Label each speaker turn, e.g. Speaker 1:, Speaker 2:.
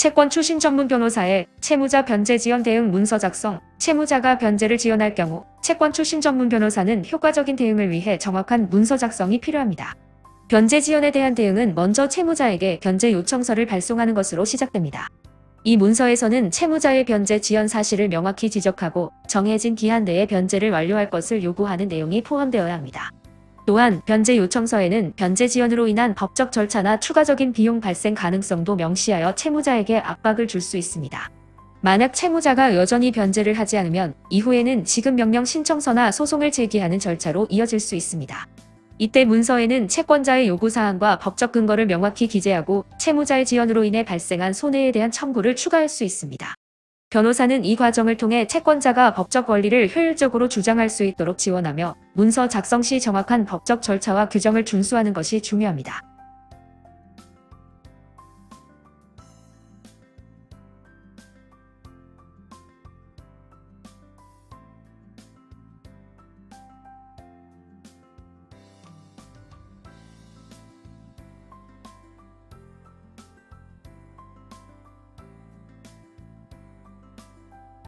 Speaker 1: 채권 출신 전문 변호사의 채무자 변제 지연 대응 문서 작성, 채무자가 변제를 지연할 경우 채권 출신 전문 변호사는 효과적인 대응을 위해 정확한 문서 작성이 필요합니다. 변제 지연에 대한 대응은 먼저 채무자에게 변제 요청서를 발송하는 것으로 시작됩니다. 이 문서에서는 채무자의 변제 지연 사실을 명확히 지적하고 정해진 기한 내에 변제를 완료할 것을 요구하는 내용이 포함되어야 합니다. 또한 변제 요청서에는 변제 지연으로 인한 법적 절차나 추가적인 비용 발생 가능성도 명시하여 채무자에게 압박을 줄 수 있습니다. 만약 채무자가 여전히 변제를 하지 않으면 이후에는 지급 명령 신청서나 소송을 제기하는 절차로 이어질 수 있습니다. 이때 문서에는 채권자의 요구사항과 법적 근거를 명확히 기재하고 채무자의 지연으로 인해 발생한 손해에 대한 청구를 추가할 수 있습니다. 변호사는 이 과정을 통해 채권자가 법적 권리를 효율적으로 주장할 수 있도록 지원하며 문서 작성 시 정확한 법적 절차와 규정을 준수하는 것이 중요합니다.